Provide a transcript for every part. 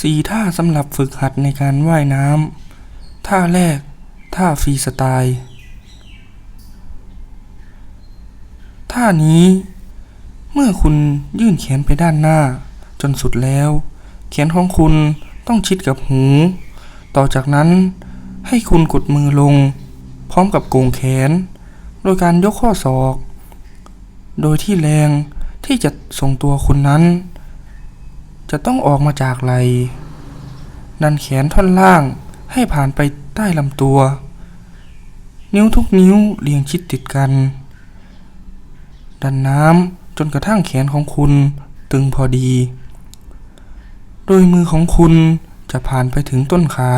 สี่ท่าสำหรับฝึกหัดในการว่ายน้ำ ท่าแรก ท่าฟรีสไตล์ ท่านี้ เมื่อคุณยื่นแขนไปด้านหน้า จนสุดแล้ว แขนของคุณต้องชิดกับหู ต่อจากนั้นให้คุณกดมือลง พร้อมกับโกงแขน โดยการยกข้อศอก โดยที่แรงที่จะส่งตัวคุณนั้น จะต้องออกมาจากไหลดันแขนท่อนล่างให้ผ่านไปใต้ลำตัว นิ้วทุกนิ้วเรียงชิดติดกัน ดันน้ำจนกระทั่งแขนของคุณตึงพอดี โดยมือของคุณจะผ่านไปถึงต้นขา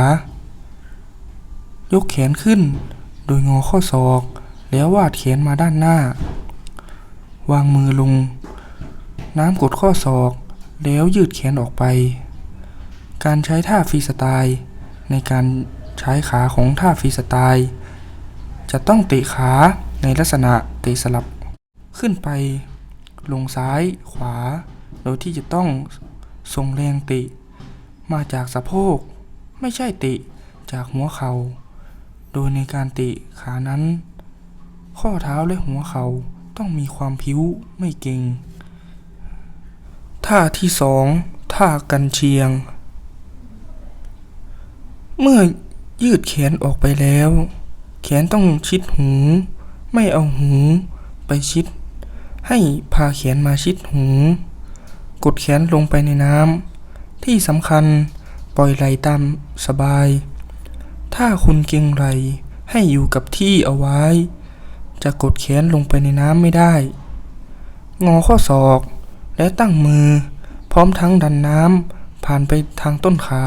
ยกแขนขึ้น โดยงอข้อศอก แล้ววาดแขนมาด้านหน้า วางมือลง น้ำกดข้อศอก แล้วยืดแขนออกไป การใช้ท่าฟรีสไตล์ในการใช้ขาของท่าฟรีสไตล์จะต้องเตะขาในลักษณะเตะสลับขึ้นไป ลงซ้ายขวา โดยที่จะต้องส่งแรงเตะมาจากสะโพก ไม่ใช่เตะจากหัวเขา่า โดยในการเตะขานั้น ข้อเท้าและหัวเขา่าต้องมีความพิ้วไม่เก่ง ท่าที่สองท่ากันเชียง เมื่อยืดแขนออกไปแล้ว แขนต้องชิดหู ไม่เอาหูไปชิด ให้พาแขนมาชิดหู กดแขนลงไปในน้ำที่สำคัญปล่อยไหลตามสบาย ถ้าคุณเก่งไหลให้อยู่กับที่เอาไว้ จะกดแขนลงไปในน้ำไม่ได้ งอข้อศอก และตั้งมือ พร้อมทั้งดันน้ำผ่านไปทางต้นขา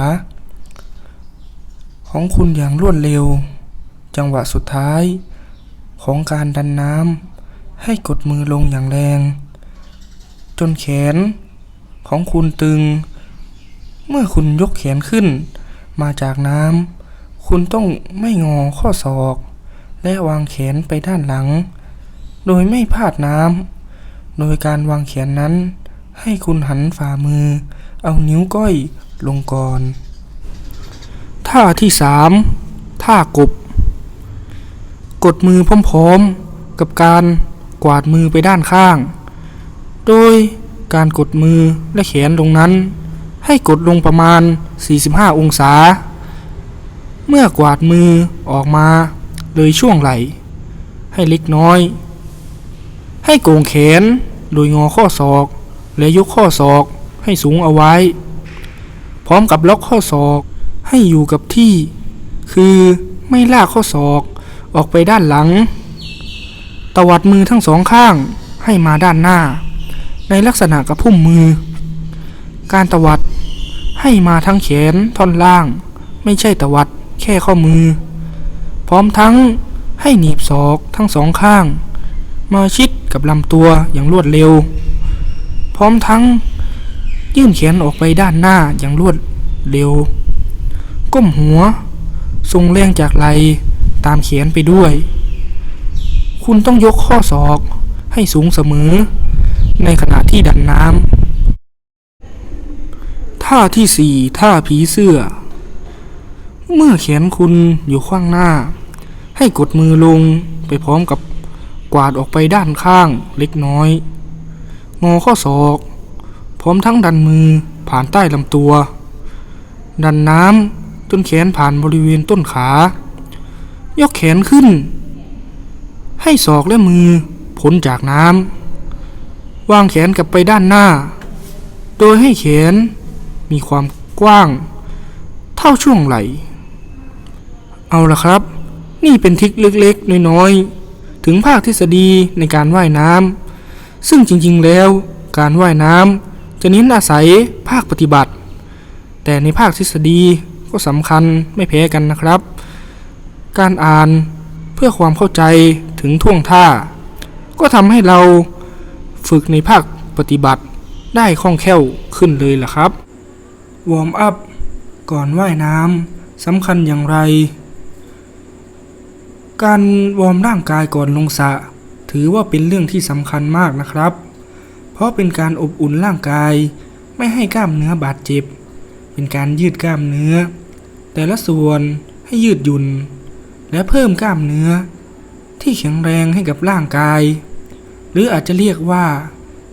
ของคุณอย่างรวดเร็ว จังหวะสุดท้าย ของการดันน้ำให้กดมือลงอย่างแรง จนแขนของคุณตึง เมื่อคุณยกแขนขึ้น มาจากน้ำคุณต้องไม่งอข้อศอก และวางแขนไปด้านหลัง โดยไม่พลาดน้ำโดยการวางแขนนั้น ให้คุณหันฝ่ามือ เอานิ้วก้อยลงก่อน ท่าที่สามท่ากบ กดมือพร้อมๆ กับการกวาดมือไปด้านข้าง โดยการกดมือและแขนลงนั้น ให้กดลงประมาณ 45 องศา เมื่อกวาดมือออกมาเลยช่วงไหล่ ให้เล็กน้อย ให้โกงแขนโดยงอข้อศอก และยกข้อศอกให้สูงเอาไว้ พร้อมกับล็อกข้อศอกให้อยู่กับที่ คือไม่ลากข้อศอกออกไปด้านหลัง ตวัดมือทั้งสองข้างให้มาด้านหน้า ในลักษณะกระพุ่มมือ การตวัดให้มาทั้งแขนท่อนล่าง ไม่ใช่ตวัดแค่ข้อมือ พร้อมทั้งให้หนีบศอกทั้งสองข้าง มาชิดกับลำตัวอย่างรวดเร็ว ร้อมทั้งยื่นแขนออกไปด้านหน้าอย่างรวดเร็ว ก้มหัว ทรงแรงจากไหลตามแขนไปด้วย คุณต้องยกข้อศอกให้สูงเสมอ ในขณะที่ดันน้ำท่าที่สี่ท่าผีเสื้อ เมื่อแขนคุณอยู่ข้างหน้า ให้กดมือลงไปพร้อมกับกวาดออกไปด้านข้างเล็กน้อย งอข้อศอก พร้อมทั้งดันมือผ่านใต้ลำตัว ดันน้ำจนแขนผ่านบริเวณต้นขา ยกแขนขึ้น ให้ศอกและมือพ้นจากน้ำวางแขนกลับไปด้านหน้า โดยให้แขนมีความกว้าง เท่าช่วงไหล่ เอาละครับ นี่เป็นทริคเล็กๆ น้อยๆ ถึงภาคทฤษฎีในการว่ายน้ำ ซึ่งจริงๆแล้วการว่ายน้ำจะเน้นอาศัยภาคปฏิบัติ แต่ในภาคทฤษฎีก็สำคัญไม่แพ้กันนะครับ การอ่านเพื่อความเข้าใจถึงท่วงท่า ก็ทำให้เราฝึกในภาคปฏิบัติได้คล่องแคล่วขึ้นเลยล่ะครับ วอร์มอัพก่อนว่ายน้ำสำคัญอย่างไร การวอร์มร่างกายก่อนลงสระ ถือว่าเป็นเรื่องที่สำคัญมากนะครับ เพราะเป็นการอบอุ่นร่างกาย ไม่ให้กล้ามเนื้อบาดเจ็บ เป็นการยืดกล้ามเนื้อ แต่ละส่วนให้ยืดหยุ่น และเพิ่มกล้ามเนื้อ ที่แข็งแรงให้กับร่างกาย หรืออาจจะเรียกว่า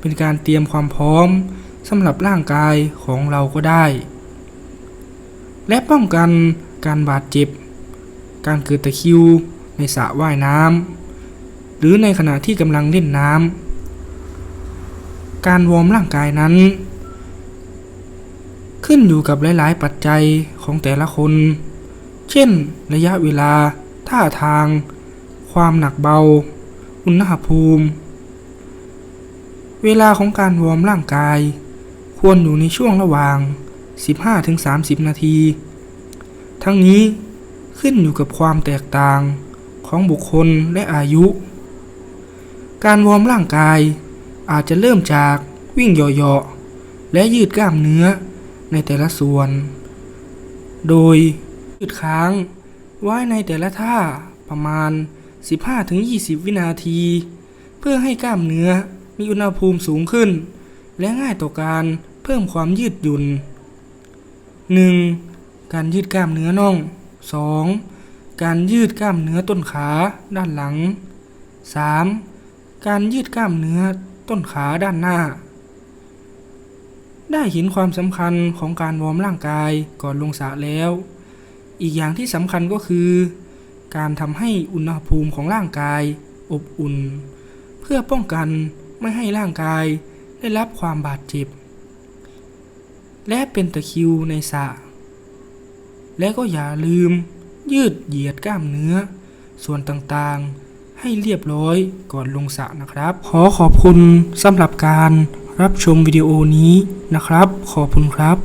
เป็นการเตรียมความพร้อมสำหรับร่างกายของเราก็ได้ และป้องกันการบาดเจ็บ การเกิดตะคริวในสระว่ายน้ำ หรือในขณะที่กำลังเล่นน้ำ การวอร์มร่างกายนั้น ขึ้นอยู่กับหลาย ๆ ปัจจัยของแต่ละคน เช่น ระยะเวลา ท่าทาง ความหนักเบา อุณหภูมิ เวลาของการวอร์มร่างกาย ควรอยู่ในช่วงระหว่าง 15-30 นาที ทั้งนี้ขึ้นอยู่กับความแตกต่างของบุคคลและอายุ การวอร์มร่างกาย อาจจะเริ่มจากวิ่งเหยาะๆและยืดกล้ามเนื้อในแต่ละส่วน โดยยืดค้างไว้ในแต่ละท่าประมาณ 15-20 วินาที เพื่อให้กล้ามเนื้อมีอุณหภูมิสูงขึ้น และง่ายต่อการเพิ่มความยืดหยุ่น 1. การยืดกล้ามเนื้อน่อง 2. การยืดกล้ามเนื้อต้นขาด้านหลัง 3. การยืดกล้ามเนื้อต้นขาด้านหน้า ได้เห็นความสำคัญของการวอร์มร่างกายก่อนลงสระแล้ว อีกอย่างที่สำคัญก็คือ การทำให้อุณหภูมิของร่างกาย อบอุ่น เพื่อป้องกันไม่ให้ร่างกายได้รับความบาดเจ็บ และเป็นตะคิวในสระและก็อย่าลืมยืดเหยียดกล้ามเนื้อ ส่วนต่างๆ ให้เรียบร้อยก่อนลงสระนะครับ ขอขอบคุณสำหรับการรับชมวิดีโอนี้นะครับ ขอบคุณครับ